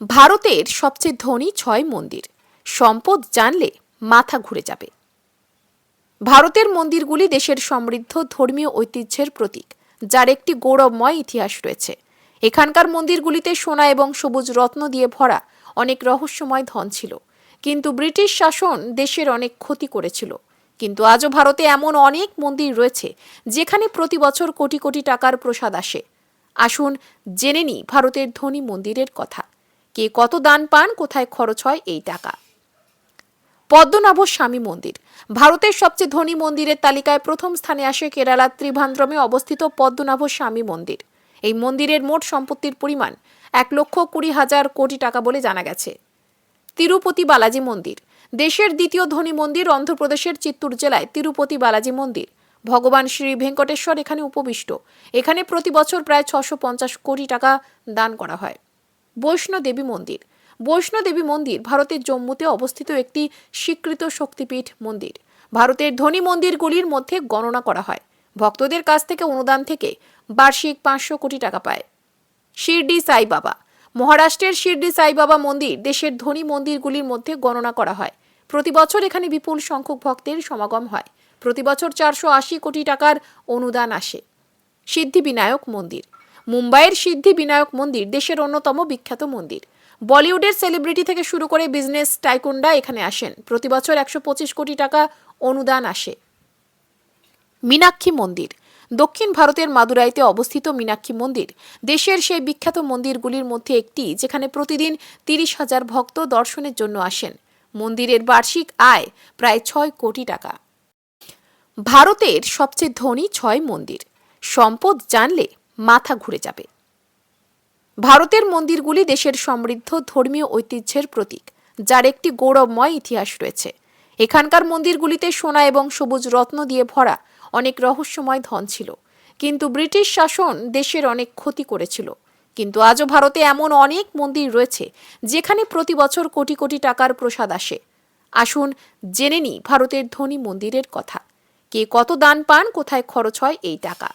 ভারতের সবচেয়ে ধনী ছয় মন্দির। সম্পদ জানলে মাথা ঘুরে যাবে। ভারতের মন্দিরগুলি দেশের সমৃদ্ধ ধর্মীয় ঐতিহ্যের প্রতীক, যার একটি গৌরবময় ইতিহাস রয়েছে। এখানকার মন্দিরগুলিতে সোনা এবং সবুজ রত্ন দিয়ে ভরা অনেক রহস্যময় ধন ছিল। কিন্তু ব্রিটিশ শাসন দেশের অনেক ক্ষতি করেছিল। কিন্তু আজও ভারতে এমন অনেক মন্দির রয়েছে, যেখানে প্রতি বছর কোটি কোটি টাকার প্রসাদ আসে। আসুন, জেনে নিই ভারতের ধনী মন্দিরের কথা। কে কত দান পান, কোথায় খরচ হয় এই টাকা। পদ্মনাভ স্বামী মন্দির। ভারতের সবচেয়ে ধনী মন্দিরের তালিকায় প্রথম স্থানে আসে কেরালার ত্রিভান্দ্রমে অবস্থিত পদ্মনাভ স্বামী মন্দির। এই মন্দিরের মোট সম্পত্তির পরিমাণ এক লক্ষ কুড়ি হাজার কোটি টাকা বলে জানা গেছে। তিরুপতি বালাজি মন্দির। দেশের দ্বিতীয় ধনী মন্দির অন্ধ্রপ্রদেশের চিত্তুর জেলায় তিরুপতি বালাজি মন্দির। ভগবান শ্রী ভেঙ্কটেশ্বর এখানে উপবিষ্ট। এখানে প্রতি বছর প্রায় ছশো পঞ্চাশ কোটি টাকা দান করা হয়। বৈষ্ণোদেবী মন্দির। বৈষ্ণোদেবী মন্দির ভারতের জম্মুতে অবস্থিত একটি স্বীকৃত শক্তিপীঠ মন্দির। ভারতের ধনী মন্দিরগুলির মধ্যে গণনা করা হয়। ভক্তদের কাছ থেকে অনুদান থেকে বার্ষিক পাঁচশো কোটি টাকা পায়। শিরডি সাই বাবা। মহারাষ্ট্রের শিরডি সাই বাবা মন্দির দেশের ধনী মন্দিরগুলির মধ্যে গণনা করা হয়। প্রতি বছর এখানে বিপুল সংখ্যক ভক্তের সমাগম হয়। প্রতি বছর চারশো আশি কোটি টাকার অনুদান আসে। সিদ্ধিবিনায়ক মন্দির। মুম্বাইয়ের সিদ্ধি বিনায়ক মন্দির দেশের অন্যতম বিখ্যাত মন্দির। বলিউডের সেলিব্রিটি থেকে শুরু করে বিজনেস টাইকুন্ডা এখানে আসেন। প্রতি বছর একশো পঁচিশ কোটি টাকা অনুদান আসে। মীনাক্ষী মন্দির। দক্ষিণ ভারতের মাদুরাইতে অবস্থিত মীনাক্ষী মন্দির দেশের সেই বিখ্যাত মন্দিরগুলির মধ্যে একটি, যেখানে প্রতিদিন তিরিশ হাজার ভক্ত দর্শনের জন্য আসেন। মন্দিরের বার্ষিক আয় প্রায় ছয় কোটি টাকা। ভারতের সবচেয়ে ধনী ছয় মন্দির। সম্পদ জানলে মাথা ঘুরে যাবে। ভারতের মন্দিরগুলি দেশের সমৃদ্ধ ধর্মীয় ঐতিহ্যের প্রতীক, যার একটি গৌরবময় ইতিহাস রয়েছে। এখানকার মন্দিরগুলিতে সোনা এবং সবুজ রত্ন দিয়ে ভরা অনেক রহস্যময় ধন ছিল। কিন্তু ব্রিটিশ শাসন দেশের অনেক ক্ষতি করেছিল। কিন্তু আজও ভারতে এমন অনেক মন্দির রয়েছে, যেখানে প্রতি বছর কোটি কোটি টাকার প্রসাদ আসে। আসুন জেনে নিই ভারতের ধনী মন্দিরের কথা। কে কত দান পান, কোথায় খরচ হয় এই টাকা?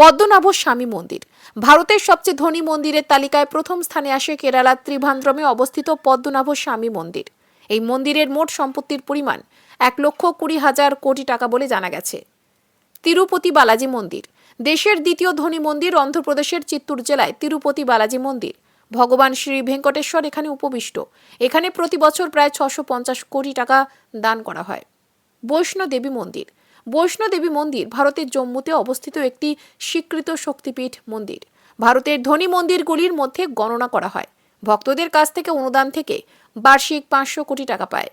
পদ্মনাভ স্বামী মন্দির। ভারতের সবচেয়ে ধনী মন্দিরের তালিকায় প্রথম স্থানে আসে কেরালার ত্রিভান্দ্রমে অবস্থিত পদ্মনাভ স্বামী মন্দির। এই মন্দিরের মোট সম্পত্তির পরিমাণ এক লক্ষ কুড়ি হাজার কোটি টাকা বলে জানা গেছে। তিরুপতি বালাজি মন্দির। দেশের দ্বিতীয় ধনী মন্দির অন্ধ্রপ্রদেশের চিত্তুর জেলায় তিরুপতি বালাজি মন্দির। ভগবান শ্রী ভেঙ্কটেশ্বর এখানে উপবিষ্ট। এখানে প্রতি বছর প্রায় ছশো পঞ্চাশ কোটি টাকা দান করা হয়। বৈষ্ণোদেবী মন্দির। বৈষ্ণোদেবী মন্দির ভারতের জম্মুতে অবস্থিত একটি স্বীকৃত শক্তিপীঠ মন্দির। ভারতের ধনী মন্দিরগুলির মধ্যে গণনা করা হয়। ভক্তদের কাছ থেকে অনুদান থেকে বার্ষিক পাঁচশো কোটি টাকা পায়।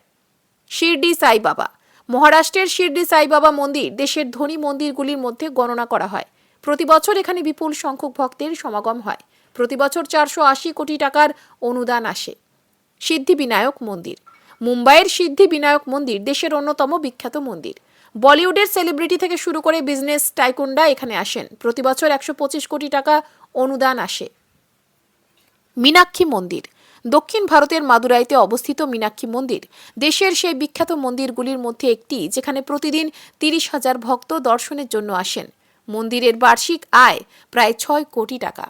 শিরডি সাই বাবা। মহারাষ্ট্রের শিরডি সাই বাবা মন্দির দেশের ধনী মন্দিরগুলির মধ্যে গণনা করা হয়। প্রতি বছর এখানে বিপুল সংখ্যক ভক্তের সমাগম হয়। প্রতি বছর চারশো আশি কোটি টাকার অনুদান আসে। সিদ্ধিবিনায়ক মন্দির। মুম্বাইয়ের সিদ্ধি বিনায়ক মন্দির দেশের অন্যতম বিখ্যাত মন্দির। বলিউডের সেলিব্রিটি থেকে শুরু করে বিজনেস টাইকুন্ডা এখানে আসেন। প্রতি বছর একশো পঁচিশ কোটি টাকা অনুদান আসে। মীনাক্ষী মন্দির। দক্ষিণ ভারতের মাদুরাইতে অবস্থিত মীনাক্ষী মন্দির। দেশের সেই বিখ্যাত মন্দিরগুলির মধ্যে একটি, যেখানে প্রতিদিন তিরিশ হাজার ভক্ত দর্শনের জন্য আসেন। মন্দিরের বার্ষিক আয় প্রায় ছয় কোটি টাকা।